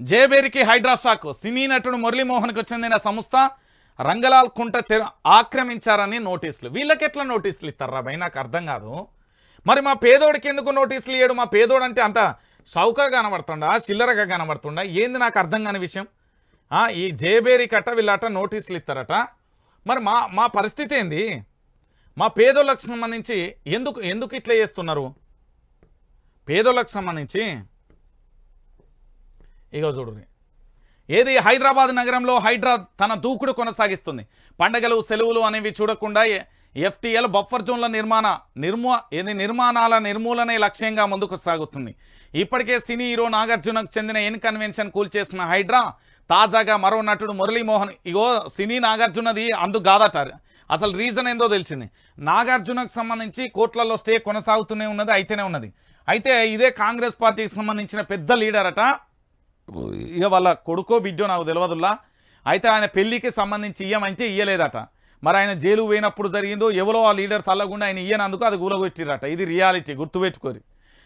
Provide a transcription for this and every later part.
జేబేరికి హైడ్రాస్టాకు సినీ నటుడు మురళీమోహన్కు చెందిన సంస్థ రంగలాల్ కుంట ఆక్రమించారని నోటీసులు. వీళ్ళకి ఎట్లా నోటీసులు ఇస్తారా భయ? నాకు అర్థం కాదు. మరి మా పేదోడికి ఎందుకు నోటీసులు ఇయ్యడు? మా పేదోడు అంటే అంత చౌకగా కనబడుతుండా? చిల్లరగా కనబడుతుండా? ఏంది నాకు అర్థం కాని విషయం? ఈ జేబేరి కట్ట వీళ్ళట నోటీసులు ఇస్తారట. మరి మా మా పరిస్థితి ఏంది? మా పేదోళ్ళకు సంబంధించి ఎందుకు ఎందుకు ఇట్లా చేస్తున్నారు? పేదోళ్ళకు సంబంధించి ఇగో చూడండి ఏది హైదరాబాద్ నగరంలో హైడ్రా తన దూకుడు కొనసాగిస్తుంది. పండగలు సెలవులు అనేవి చూడకుండా ఎఫ్టీఎల్ బఫర్ జోన్ల నిర్మాణ నిర్మూ ఏది నిర్మాణాల నిర్మూలనే లక్ష్యంగా ముందుకు సాగుతుంది. ఇప్పటికే సినీ హీరో నాగార్జునకు చెందిన ఎన్ కన్వెన్షన్ కూల్చేసిన హైడ్రా తాజాగా మరో నటుడు మురళీమోహన్ ఇగో సినీ నాగార్జునది అందుకు కాదట అసలు రీజన్ ఏందో తెలిసింది. నాగార్జునకు సంబంధించి కోట్లలో స్టే కొనసాగుతూనే ఉన్నది అయితేనే ఉన్నది. అయితే ఇదే కాంగ్రెస్ పార్టీకి సంబంధించిన పెద్ద లీడర్ అట ఇక వాళ్ళ కొడుకో బిడ్డో నాకు తెలియదులా అయితే ఆయన పెళ్ళికి సంబంధించి ఇయ్యమంటే ఇయ్యలేదట. మరి ఆయన జైలు పోయినప్పుడు జరిగిందో ఎవరో ఆ లీడర్స్ అల్లకుండా ఆయన ఇయ్యనందుకు అది కూలగొట్టిరట ఇది రియాలిటీ గుర్తుపెట్టుకోరు.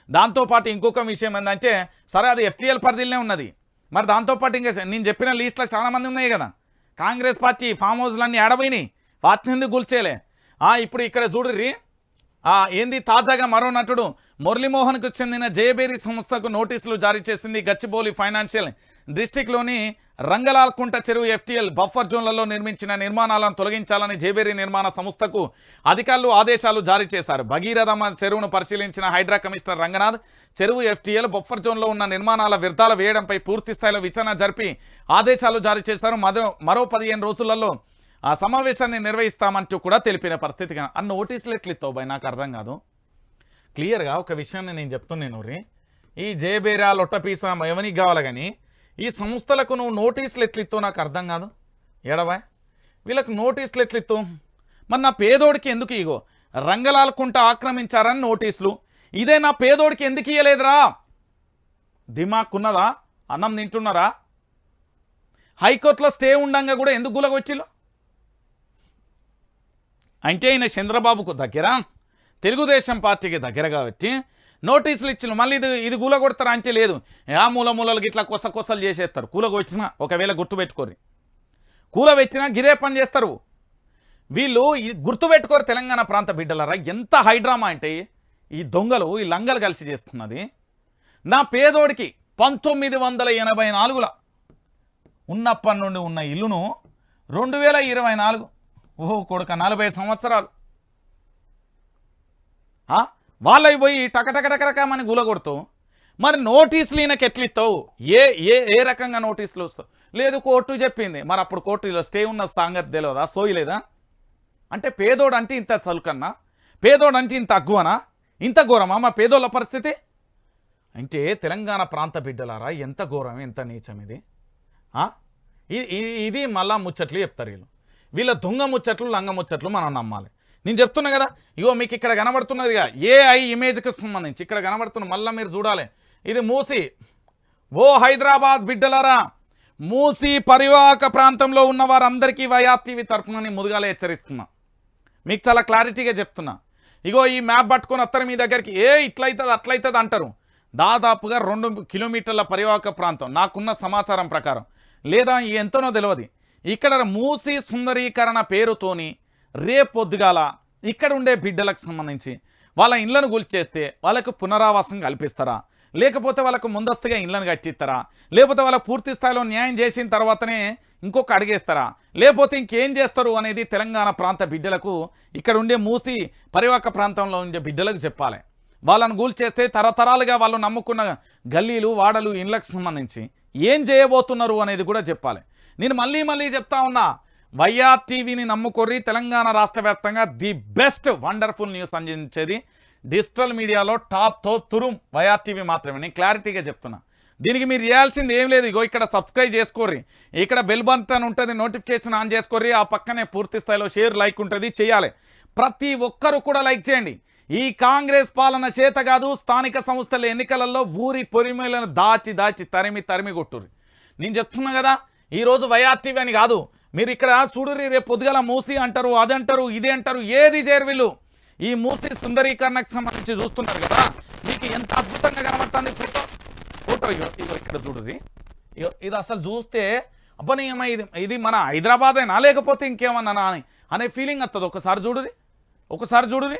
దాంతోపాటు ఇంకొక విషయం ఏంటంటే సరే అది ఎఫ్టీఎల్ పరిధిలోనే ఉన్నది. మరి దాంతోపాటు ఇంకా నేను చెప్పిన లీస్ట్లో చాలా మంది ఉన్నాయి కదా. కాంగ్రెస్ పార్టీ ఫామ్ హౌస్లన్నీ ఏడబోయినాయి. వాటిని ఎందుకు గుల్చేలే ఆ, ఇప్పుడు ఇక్కడ చూడుర్రి. ఏంది తాజాగా మరో నటుడు మురళీమోహన్కు చెందిన జయబేరి సంస్థకు నోటీసులు జారీ చేసింది గచ్చిబౌలి ఫైనాన్షియల్ డిస్టిక్లోని రంగలాల్కుంట చెరువు ఎఫ్టీఎల్ బఫర్ జోన్లలో నిర్మించిన నిర్మాణాలను తొలగించాలని జేబేరి నిర్మాణ సంస్థకు అధికారులు ఆదేశాలు జారీ చేశారు. భగీరథమ్మ చెరువును పరిశీలించిన హైడ్రా కమిషనర్ రంగనాథ్ చెరువు ఎఫ్టీఎల్ బఫర్ జోన్లో ఉన్న నిర్మాణాల వ్యర్థాలు వేయడంపై పూర్తిస్థాయిలో విచారణ జరిపి ఆదేశాలు జారీ చేశారు. మరో మరో పదిహేను రోజులలో ఆ సమావేశాన్ని నిర్వహిస్తామంటూ కూడా తెలిపిన పరిస్థితి కన- ఆ నోటీసులు ఎట్లు ఇస్తావు నాకు అర్థం కాదు. క్లియర్గా ఒక విషయాన్ని నేను చెప్తున్నాను రే ఈ జేబేరా లొట్టపీసా ఎవనికి కావాలి కానీ ఈ సంస్థలకు నువ్వు నోటీసులు ఎట్లిత్తో నాకు అర్థం కాదు. ఏడవా వీళ్ళకి నోటీసులు ఎట్లు మరి నా పేదోడికి ఎందుకు ఇగో? రంగలాలకుంట ఆక్రమించారని నోటీసులు. ఇదే నా పేదోడికి ఎందుకు ఇయ్యలేదురా? దిమాక్కున్నదా? అన్నం తింటున్నారా? హైకోర్టులో స్టే ఉండంగా కూడా ఎందుకు గులగొచ్చిలో అంటే ఈయన చంద్రబాబుకు దగ్గర? తెలుగుదేశం పార్టీకి దగ్గరగా వచ్చి నోటీసులు ఇచ్చిన మళ్ళీ ఇది ఇది కూలగొడతారు అంటే లేదు. ఆ మూల మూలలకి ఇట్లా కొస కొసలు చేసేస్తారు. కూలగొచ్చిన ఒకవేళ గుర్తుపెట్టుకోరు కూలవెచ్చినా గిరే పని చేస్తారు. వీళ్ళు ఈ గుర్తుపెట్టుకోరు తెలంగాణ ప్రాంత బిడ్డలరా. ఎంత హైడ్రామా అంటే ఈ దొంగలు ఈ లంగలు కలిసి చేస్తున్నది. నా పేదోడికి పంతొమ్మిది వందల ఎనభై నాలుగుల ఉన్నప్పటి నుండి ఉన్న ఇల్లును రెండు వేల ఇరవై నాలుగు ఓహో కొడుక నలభై సంవత్సరాలు వాళ్ళవి పోయి టకటకటకరకమని గులగొడుతూ మరి నోటీసులు ఈయనకి ఎట్లిస్తావు ఏ ఏ ఏ రకంగా నోటీసులు వస్తావు లేదు కోర్టు చెప్పింది. మరి అప్పుడు కోర్టులో స్టే ఉన్న సాంగతి తెలియదా సోయలేదా అంటే పేదోడు అంటే ఇంత సలుకన్నా? పేదోడు అంటే ఇంత అగ్గువనా? ఇంత ఘోరమా? మా పేదోళ్ళ పరిస్థితి? అంటే తెలంగాణ ప్రాంత బిడ్డలారా ఎంత ఘోరం ఎంత నీచం ఇది? ఇది మళ్ళా ముచ్చట్లు చెప్తారు వీళ్ళు. వీళ్ళ దొంగ ముచ్చట్లు లంగ ముచ్చట్లు మనం నమ్మాలి. నేను చెప్తున్నా కదా ఇగో మీకు ఇక్కడ కనబడుతున్నదిగా ఏఐ ఇమేజ్కి సంబంధించి ఇక్కడ కనబడుతున్న మళ్ళీ మీరు చూడాలి. ఇది మూసి. ఓ హైదరాబాద్ బిడ్డలారా మూసి పరివాహక ప్రాంతంలో ఉన్న వారందరికీ వయాతీవి తరఫునని నేను ముదుగాల హెచ్చరిస్తున్నా. మీకు చాలా క్లారిటీగా చెప్తున్నా. ఇగో ఈ మ్యాప్ పట్టుకొని వస్తారు మీ దగ్గరికి ఏ ఇట్లయితుంది అట్లయితుంది అంటారు. దాదాపుగా రెండు కిలోమీటర్ల పరివాహక ప్రాంతం నాకున్న సమాచారం ప్రకారం. లేదా ఎంతనో తెలియదు ఇక్కడ మూసి సుందరీకరణ పేరుతోని రేపొద్దుగాల ఇక్కడ ఉండే బిడ్డలకు సంబంధించి వాళ్ళ ఇళ్ళను కూల్చేస్తే వాళ్ళకు పునరావాసం కల్పిస్తారా? లేకపోతే వాళ్ళకు ముందస్తుగా ఇళ్ళను కట్టిస్తారా? లేకపోతే వాళ్ళ పూర్తి స్థాయిలో న్యాయం చేసిన తర్వాతనే ఇంకొక అడిగేస్తారా? లేకపోతే ఇంకేం చేస్తారు అనేది తెలంగాణ ప్రాంత బిడ్డలకు ఇక్కడ ఉండే మూసి పరివాక ప్రాంతంలో ఉండే బిడ్డలకు చెప్పాలి. వాళ్ళను కూల్చేస్తే తరతరాలుగా వాళ్ళు నమ్ముకున్న గల్లీలు వాడలు ఇండ్లకు సంబంధించి ఏం చేయబోతున్నారు అనేది కూడా చెప్పాలి. నేను మళ్ళీ మళ్ళీ చెప్తా ఉన్నా వైఆర్ టీవీని నమ్ముకొర్రి తెలంగాణ రాష్ట్ర వ్యాప్తంగా ది బెస్ట్ వండర్ఫుల్ న్యూస్ అందించేది డిజిటల్ మీడియాలో టాప్తో తురుం వైఆర్ టీవీ మాత్రమే. నేను క్లారిటీగా చెప్తున్నా. దీనికి మీరు చేయాల్సింది ఏం లేదు. ఇగో ఇక్కడ సబ్స్క్రైబ్ చేసుకోర్రి. ఇక్కడ బెల్ బటన్ ఉంటుంది నోటిఫికేషన్ ఆన్ చేసుకోర్రి. ఆ పక్కనే పూర్తి స్థాయిలో షేర్ లైక్ ఉంటుంది చేయాలి. ప్రతి ఒక్కరు కూడా లైక్ చేయండి. ఈ కాంగ్రెస్ పాలన చేత కాదు స్థానిక సంస్థల ఎన్నికలలో ఊరి పొరిమేలను దాచి దాచి తరిమి తరిమి కొట్టుర్రి. నేను చెప్తున్నా కదా ఈరోజు వైఆర్టీవీ అని కాదు మీరు ఇక్కడ చూడుర్రి రేపు పొద్దుగల మూసి అంటారు అది అంటారు ఇది అంటారు ఏది చేరు వీళ్ళు ఈ మూసి సుందరీకరణకు సంబంధించి చూస్తున్నారు కదా? మీకు ఎంత అద్భుతంగా కనబడుతుంది ఫోటో? ఫోటో ఇగో ఇక్కడ చూడుది ఇగో ఇది అసలు చూస్తే అబ్బని ఏమో ఇది ఇది మన హైదరాబాద్ అయినా లేకపోతే ఇంకేమన్నా అని అనే ఫీలింగ్ వస్తుంది ఒకసారి చూడుది ఒకసారి చూడుది